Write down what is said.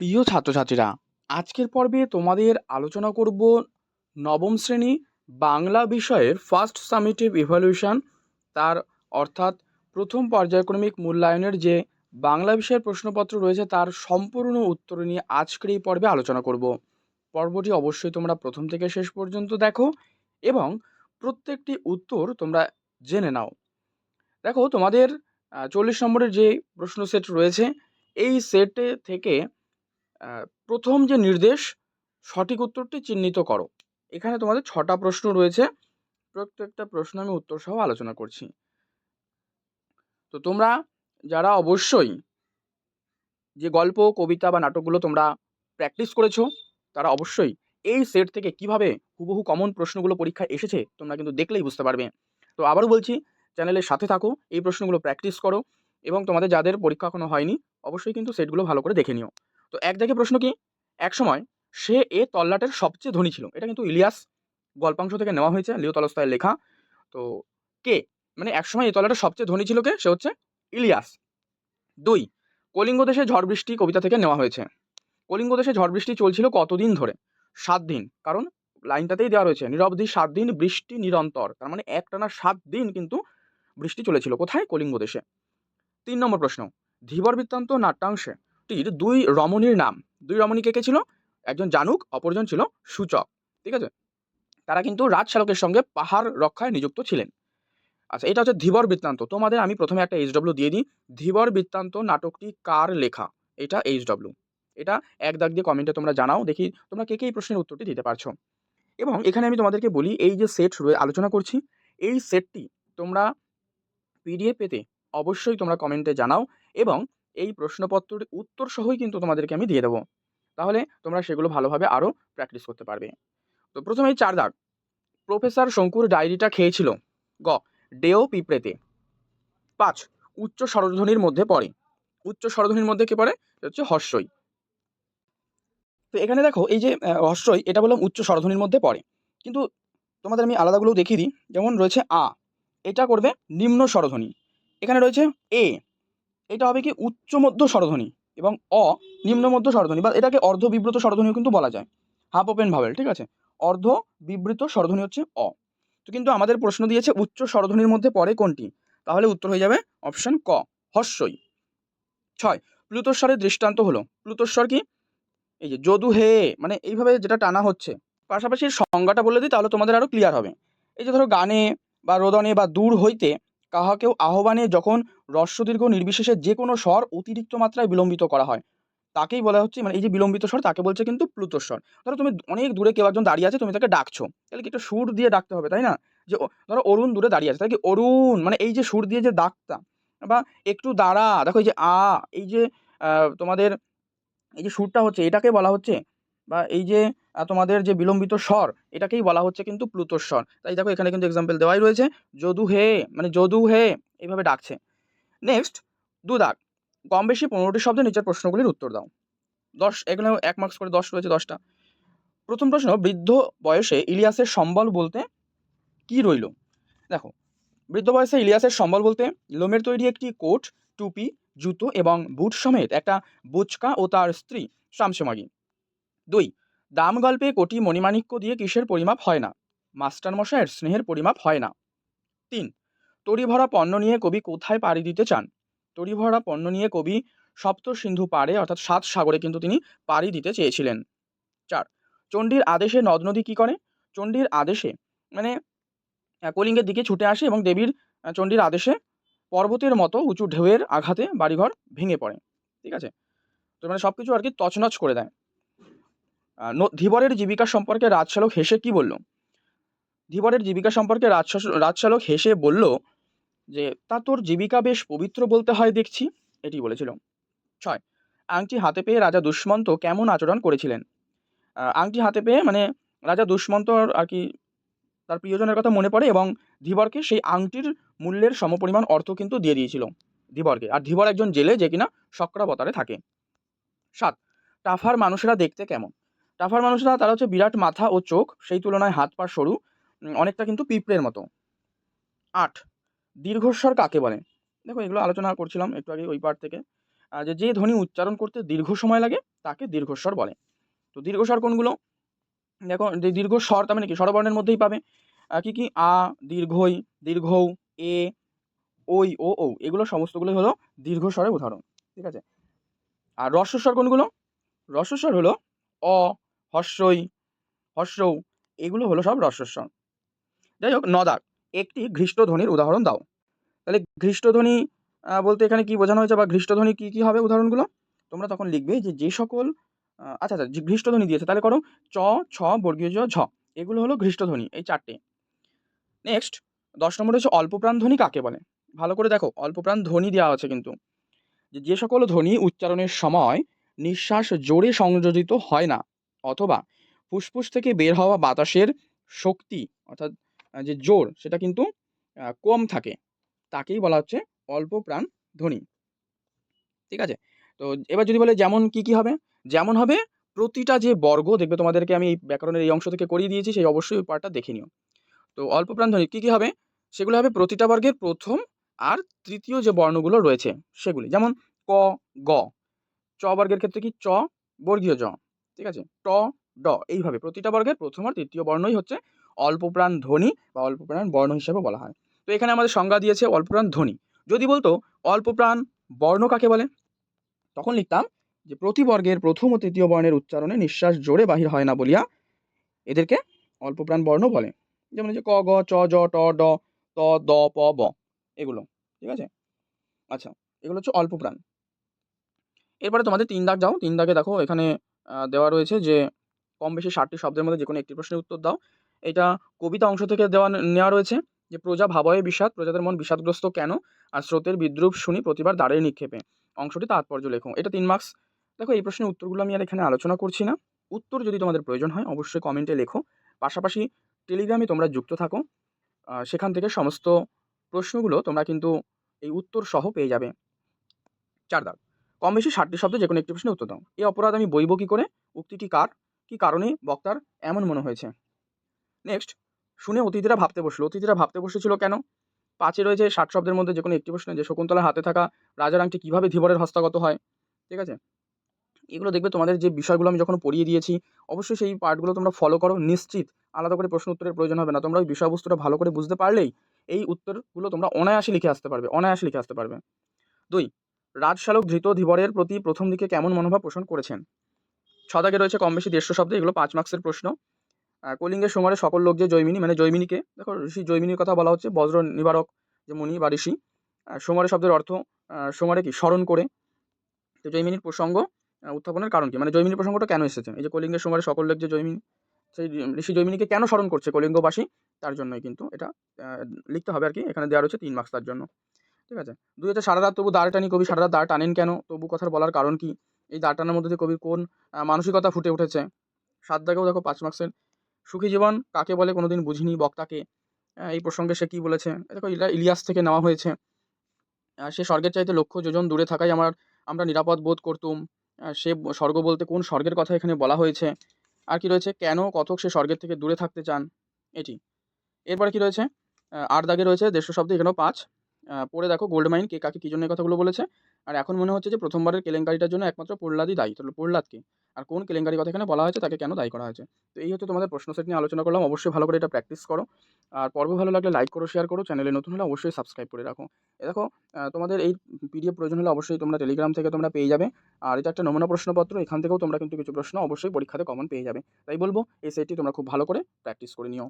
প্রিয় ছাত্রছাত্রীরা, আজকের পর্বে তোমাদের আলোচনা করব নবম শ্রেণি বাংলা বিষয়ের ফার্স্ট সামিটিভ ইভ্যালুয়েশন তার অর্থাৎ প্রথম পর্যায়ক্রমিক মূল্যায়নের যে বাংলা বিষয়ের প্রশ্নপত্র রয়েছে, তার সম্পূর্ণ উত্তর নিয়ে আজকের এই পর্বে আলোচনা করব। পর্বটি অবশ্যই তোমরা প্রথম থেকে শেষ পর্যন্ত দেখো এবং প্রত্যেকটি উত্তর তোমরা জেনে নাও। দেখো, তোমাদের চল্লিশ নম্বরের যে প্রশ্ন সেট রয়েছে, এই সেটে থেকে প্রথম যে নির্দেশ, সঠিক উত্তরটি চিহ্নিত করো। এখানে তোমাদের ছটা প্রশ্ন রয়েছে। প্রত্যেকটা প্রশ্ন আমি উত্তর সহ আলোচনা করছি। তো তোমরা যারা অবশ্যই যে গল্প, কবিতা বা নাটকগুলো তোমরা প্র্যাকটিস করেছ, তারা অবশ্যই এই সেট থেকে কীভাবে হুবহু কমন প্রশ্নগুলো পরীক্ষায় এসেছে, তোমরা কিন্তু দেখলেই বুঝতে পারবে। তো আবারও বলছি চ্যানেলের সাথে থাকো, এই প্রশ্নগুলো প্র্যাকটিস করো এবং তোমাদের যাদের পরীক্ষা এখনও হয়নি, অবশ্যই কিন্তু সেটগুলো ভালো করে দেখে নিও। তো এক দেখে প্রশ্ন কি? এক সময় সে এ তল্লাটের সবচেয়ে ধনী ছিল। এটা কিন্তু ইলিয়াস গল্পাংশ থেকে নেওয়া হয়েছে, লিও তলস্তয়ের লেখা। তো কে? মানে একসময় এই তল্লাটের সবচেয়ে ধনী ছিল কে? সে হচ্ছে ইলিয়াস। দুই, কলিঙ্গ দেশে ঝড় বৃষ্টি কবিতা থেকে নেওয়া হয়েছে। কলিঙ্গ দেশে ঝড় বৃষ্টি চলছিল কতদিন ধরে? সাত দিন। কারণ লাইনটাতেই দেওয়া রয়েছে, নিরবধি সাত দিন, বৃষ্টি নিরন্তর। তার মানে একটানা সাত দিন কিন্তু বৃষ্টি চলেছিল। কোথায়? কলিঙ্গ দেশে। তিন নম্বর প্রশ্ন, ধীবর বৃত্তান্ত নাট্যাংশে টির দুই রমণীর নাম। দুই রমণী কে কে ছিল? একজন জানুক, অপরজন ছিল সূচক। ঠিক আছে? তারা কিন্তু রাজশালকের সঙ্গে পাহাড় রক্ষায় নিযুক্ত ছিলেন। আচ্ছা এটা হচ্ছে ধীবর বৃত্তান্ত। তোমাদের আমি প্রথমে একটা এইচডব্লিউ দিয়ে দিই। ধীবর বৃত্তান্ত নাটকটি কার লেখা? এটা এইচডব্লিউ এটা এক দাগ দিয়ে কমেন্টে তোমরা জানাও, দেখি তোমরা কে কে এই প্রশ্নের উত্তরটি দিতে পারছ। এবং এখানে আমি তোমাদেরকে বলি, এই যে সেট আলোচনা করছি, এই সেটটি তোমরা পিডিএফ পেতে অবশ্যই তোমরা কমেন্টে জানাও এবং এই প্রশ্নপত্রের উত্তর সহই কিন্তু তোমাদেরকে আমি দিয়ে দেবো। তাহলে তোমরা সেগুলো ভালোভাবে আরও প্র্যাকটিস করতে পারবে। তো প্রথমেই চার দাগ। প্রফেসর শঙ্কুর ডায়েরিটা খেয়েছিল। গ। ডেও পিঁপড়েতে। পাঁচ। উচ্চ স্বরধ্বনির মধ্যে পড়ে। উচ্চ স্বরধ্বনির মধ্যে কে পড়ে? হচ্ছে হর্ষই। তো এখানে দেখো, এই যে হর্ষই, এটা বললাম উচ্চ স্বরধ্বনির মধ্যে পড়ে। কিন্তু তোমাদের আমি আলাদাগুলো দেখিয়ে দিই। যেমন রয়েছে আ। এটা করবে নিম্ন স্বরধ্বনি। এখানে রয়েছে এ। এটা হবে কি উচ্চ মধ্য স্বরধ্বনি এবং অ নিম্ন মধ্য স্বরধ্বনি বা এটাকে অর্ধ বিব্রত স্বরধ্বনিও কিন্তু বলা যায়। হাফ ওপেন ভাবেল ঠিক আছে? অর্ধ বিবৃত স্বরধ্বনি হচ্ছে অ। তো কিন্তু আমাদের প্রশ্ন দিয়েছে উচ্চ স্বরধ্বনির মধ্যে পড়ে কোনটি? তাহলে উত্তর হয়ে যাবে অপশন ক, হর্ষই। ছয় প্লুতস্বরের দৃষ্টান্ত হলো। প্লুতস্বর কি? এই যে যদু হে মানে এইভাবে যেটা টানা হচ্ছে। পাশাপাশি সংজ্ঞাটা বলে দিই, তাহলে তোমাদের আরও ক্লিয়ার হবে। এই যে ধরো গানে বা রোদনে বা দূর হইতে কাহাকেও আহ্বানে যখন হ্রস্বদীর্ঘ নির্বিশেষে যে কোনো স্বর অতিরিক্ত মাত্রায় বিলম্বিত করা হয়। তাকেই বলা হচ্ছে মানে এই যে বিলম্বিত স্বর, তাকে বলছে কিন্তু প্লুতস্বর ধরো তুমি অনেক দূরে কেউ একজন দাঁড়িয়ে আছে, তুমি তাকে ডাকছো। তাহলে কি একটা সুর দিয়ে ডাকতে হবে, তাই না? যে ধরো অরুণ দূরে দাঁড়িয়ে আছে, তাহলে কি অরুণ মানে এই যে সুর দিয়ে যে ডাকতা, বা একটু দাঁড়া, দেখো এই যে আ, এই যে তোমাদের এই যে সুরটা হচ্ছে, এটাকে বলা হচ্ছে, বা এই যে তোমাদের যে বিলম্বিত স্বর, এটাকেই বলা হচ্ছে কিন্তু প্লুতোর স্বর। তাই দেখো, এখানে কিন্তু এক্সাম্পল দেওয়াই রয়েছে, যদু হে মানে যদু হে, এইভাবে ডাকছে। নেক্সট দু দাগ কম বেশি পনেরোটি শব্দে নিচের প্রশ্নগুলির উত্তর দাও। দশ, এখানে এক মার্কস করে দশ রয়েছে দশটা। প্রথম প্রশ্ন, বৃদ্ধ বয়সে ইলিয়াসের সম্বল বলতে কি রইল? দেখো, বৃদ্ধ বয়সে ইলিয়াসের সম্বল বলতে লোমের তৈরি একটি কোট, টুপি, জুতো এবং বুট সমেত একটা বুচকা ও তার স্ত্রী, শামসেমাগি। দুই দাম গল্পে কোটি মণিমাণিক্য দিয়ে কিসের পরিমাপ হয় না? মাস্টার মশাইয়ের স্নেহের পরিমাপ হয় না। তিন তরি ভরা পণ্য নিয়ে কবি কোথায় পাড়ি দিতে চান? তরি ভরা পণ্য নিয়ে কবি সপ্ত সিন্ধু পাড়ে, অর্থাৎ সাত সাগরে কিন্তু তিনি পাড়ি দিতে চেয়েছিলেন। চার, চণ্ডীর আদেশে নদ নদী কী করে? চণ্ডীর আদেশে মানে কলিঙ্গের দিকে ছুটে আসে এবং দেবীর চণ্ডীর আদেশে পর্বতের মতো উঁচু ঢেউয়ের আঘাতে বাড়িঘর ভেঙে পড়ে। ঠিক আছে? তো মানে সব কিছু আর কি তছনছ করে দেয়। ধীবরের জীবিকা সম্পর্কে রাজশালক হেসে কি বলল? ধীবরের জীবিকা সম্পর্কে রাজশালক হেসে বলল যে, তা তোর জীবিকা বেশ পবিত্র বলতে হয় দেখছি। এটি বলেছিল। ছয়, আংটি হাতে পেয়ে রাজা দুষ্মন্ত কেমন আচরণ করেছিলেন? আংটি হাতে পেয়ে মানে রাজা দুষ্মন্ত আর কি তার প্রিয়জনের কথা মনে পড়ে এবং ধীবরকে সেই আংটির মূল্যের সমপরিমাণ অর্থ কিন্তু দিয়ে দিয়েছিল ধীবরকে। আর ধীবর একজন জেলে যে কিনা শক্রাবতারে থাকে। সাত, টাফার মানুষেরা দেখতে কেমন? টাফার মানুষেরা, তারা হচ্ছে বিরাট মাথা ও চোখ, সেই তুলনায় হাত, পা, সরু অনেকটা কিন্তু পিঁপড়ের মতো। আট, দীর্ঘস্বর কাকে বলে? দেখো, এগুলো আলোচনা করছিলাম একটু আগে ওই পার্ট থেকে। যে যে ধ্বনি উচ্চারণ করতে দীর্ঘ সময় লাগে, তাকে দীর্ঘস্বর বলে। তো দীর্ঘস্বর কোনগুলো? দেখো, যে দীর্ঘ স্বর তার মানে কি? স্বরবর্ণের মধ্যেই পাবে। কি কি? আ, দীর্ঘই দীর্ঘ এ, ওই, ও ও এগুলো সমস্তগুলোই হলো দীর্ঘ স্বরের উদাহরণ। ঠিক আছে? আর রস্বস্বর কোনগুলো? রস্বস্বর হলো অ হস্যই হস্যৌ এগুলো হলো সব রস্বস্বর যাই হোক নদাক, একটি ঘৃষ্টধ্বনির উদাহরণ দাও। তাহলে ঘৃষ্টধ্বনি বলতে এখানে কি বোঝানো হয়েছে বা ঘৃষ্টধ্বনি কী কী হবে উদাহরণগুলো? তোমরা তখন লিখবে যে যে সকল আচ্ছা আচ্ছা ঘৃষ্টধ্বনি দিয়েছে, তাহলে করো চ, ছ, বর্গীয় জ, ঝ। এগুলো হলো ঘৃষ্টধ্বনি, এই চারটে। নেক্সট দশ নম্বর হচ্ছে অল্পপ্রাণ ধ্বনি কাকে বলে? ভালো করে দেখো, অল্পপ্রাণ ধ্বনি দেওয়া আছে কিন্তু। যে সকল ধ্বনি উচ্চারণের সময় নিঃশ্বাস জোরে সংযোজিত হয় না। অথবা ফুসফুস থেকে বের হওয়া বাতাসের শক্তি, অর্থাৎ যে জোর, সেটা কিন্তু কম থাকে। তাকেই বলা হচ্ছে অল্প প্রাণ ধ্বনি। ঠিক আছে? তো এবার যদি বলে যেমন কি কি হবে? যেমন হবে প্রতিটা যে বর্গ, দেখবে তোমাদেরকে আমি এই ব্যাকরণের এই অংশ থেকে করিয়ে দিয়েছি, সেই অবশ্যই ওই পার্টটা দেখে নিও। তো অল্প প্রাণ ধ্বনি, কী কী হবে? সেগুলো হবে প্রতিটা বর্গের প্রথম আর তৃতীয় যে বর্ণগুলো রয়েছে, সেগুলি। যেমন ক, গ। চ বর্গের ক্ষেত্রে কি? চ, বর্গীয় জ। ঠিক আছে? ট, ড এইভাবে প্রতিটা বর্গের প্রথম আর তৃতীয় বর্ণই হচ্ছে অল্পপ্রাণ ধ্বনি বা অল্পপ্রাণ বর্ণ হিসেবে বলা হয়। তো এখানে আমাদের সংজ্ঞা দিয়েছে অল্পপ্রাণ ধ্বনি। যদি বলতো অল্পপ্রাণ বর্ণ কাকে বলে? তখন লিখতাম যে প্রতি বর্গের প্রথম ও তৃতীয় বর্ণের উচ্চারণে নিঃশ্বাস জোরে বাহির হয় না বলিয়া এদেরকে অল্পপ্রাণ বর্ণ বলে। যেমন যে ক, গ, চ, জ, ট, ড, ত, দ, প, ব এগুলো, ঠিক আছে? আচ্ছা এগুলো হচ্ছে অল্পপ্রাণ। এরপরে তোমাদের তিন দাগ যাও, তিন দাগে দেখো এখানে দেওয়া রয়েছে যে কম বেশি ষাটটি শব্দের মধ্যে যে কোনো একটি প্রশ্নের উত্তর দাও। এটা কবিতা অংশ থেকে দেওয়া নেওয়া রয়েছে যে প্রজা ভাবয়ে বিষাদ, প্রজাদের মন বিষাদগ্রস্ত কেন? আর স্রোতের বিদ্রুপ শুনি প্রতিবার দাঁড়িয়ে নিক্ষেপে। অংশটি তাৎপর্য লেখো। এটা তিন মার্কস দেখো, এই প্রশ্নের উত্তরগুলো আমি আর এখানে আলোচনা করছি না। উত্তর যদি তোমাদের প্রয়োজন হয়, অবশ্যই কমেন্টে লেখো। পাশাপাশি টেলিগ্রামে তোমরা যুক্ত থাকো। সেখান থেকে সমস্ত প্রশ্নগুলো তোমরা কিন্তু এই উত্তর সহ পেয়ে যাবে। চার দাগ। কম বেশি ষাটটি শব্দে যে কোনো একটি প্রশ্নের উত্তর দাও। এই অপরাধ আমি বইব কী করে? উক্তিটি কার? কী কারণে? বক্তার এমন মনে হয়েছে। নেক্সট, শুনে অতিথিরা ভাবতে বসল। অতিথিরা ভাবতে বসেছিল কেন? পাঁচে রয়েছে ষাট শব্দের মধ্যে যে কোনো একটি প্রশ্ন যে শকুন্তলার হাতে থাকা রাজার আংটি কীভাবে ধীবরের হস্তগত হয়? ঠিক আছে? এগুলো দেখবে তোমাদের যে বিষয়গুলো আমি যখন পড়িয়ে দিয়েছি, অবশ্যই সেই পার্টগুলো তোমরা ফলো করো নিশ্চিত। আলাদা করে প্রশ্ন উত্তরের প্রয়োজন হবে না। তোমরা ওই বিষয়বস্তুটা ভালো করে বুঝতে পারলেই এই উত্তরগুলো তোমরা অনায়াসে লিখে আসতে পারবে, অনায়াসে লিখে আসতে পারবে। দুই রাজশালক ধৃত ধীবরের প্রতি প্রথম দিকে কেমন মনোভাব পোষণ করেছেন? ছদাগে রয়েছে কম বেশি দেড়শো শব্দ, এগুলো পাঁচ মার্কসের প্রশ্ন। কলিঙ্গের সময় সকল লোক যে জৈমিনী মানে জৈমিনীকে, দেখো ঋষি জৈমিনীর কথা বলা হচ্ছে, বজ্র নিবারক যে মুনি বা ঋষি সোমারে শব্দের অর্থ সোমারে কি? স্মরণ করে। তো জৈমিনীর প্রসঙ্গ উত্থাপনের কারণ কি? মানে জৈমিনী প্রসঙ্গটা কেন এসেছে? এই যে কলিঙ্গের সময় সকল লোক যে জৈমিনী, সেই ঋষি জৈমিনীকে কেন স্মরণ করছে কলিঙ্গবাসী? তার জন্যই কিন্তু এটা লিখতে হবে আর কি, এখানে দেওয়া রয়েছে তিন মার্কস তার জন্য। ঠিক আছে? দুই হচ্ছে সারা রাত তবু দাঁড় টানি কবি সারা রাত দাঁড় টানেন কেন? তবু কথার বলার কারণ কি? এই দাঁড় টানার মধ্যে দিয়ে কবির কোন মানসিকতা ফুটে উঠেছে? সাত দাগেও দেখো পাঁচ মার্কসের সুখী জীবন কাকে বলে কোনোদিন বুঝিনি বক্তাকে? এই প্রসঙ্গে সে কী বলেছে? দেখো ইলিয়াস থেকে নেওয়া হয়েছে। সে স্বর্গের চাইতে লক্ষ্য যোজন দূরে থাকাই আমার, আমরা নিরাপদ বোধ করতুম। সে স্বর্গ বলতে কোন স্বর্গের কথা এখানে বলা হয়েছে? আর কি রয়েছে? কেন কতক সে স্বর্গের থেকে দূরে থাকতে চান? এটি। এরপরে কি রয়েছে? আট দাগে রয়েছে, দেড়শো শব্দ এখানেও পাঁচ। পড়ে দেখো গোল্ড মাইন কে কাকে কী জন্য কথাগুলো বলেছে। আর এখন মনে হচ্ছে যে প্রথমবারের কেলেঙ্কারিটার জন্য একমাত্র প্রহ্লাদই দায়ী, তাহলে প্রহ্লাদকে? আর কোন কেলেঙ্কারি কথা এখানে বলা হয়েছে তাকে কেন দায়ী করা হয়েছে? তো এই হচ্ছে তোমাদের প্রশ্ন সেট নিয়ে আলোচনা করলাম, অবশ্যই ভালো করে এটা প্র্যাকটিস করো। আর পর্ব ভালো লাগলে লাইক করো শেয়ার করো চ্যানেলে নতুন হলে অবশ্যই সাবস্ক্রাইব করে রাখো। দেখো তোমাদের এই পিডিএফ প্রয়োজন হলে অবশ্যই তোমরা টেলিগ্রাম থেকে তোমরা পেয়ে যাবে। আর এটা একটা নমুনা প্রশ্নপত্র, এখান থেকেও তোমরা কিন্তু কিছু প্রশ্ন অবশ্যই পরীক্ষাতে কমন পেয়ে যাবে। তাই বলব, এই সেটটি তোমরা খুব ভালো করে প্র্যাকটিস করে নিও।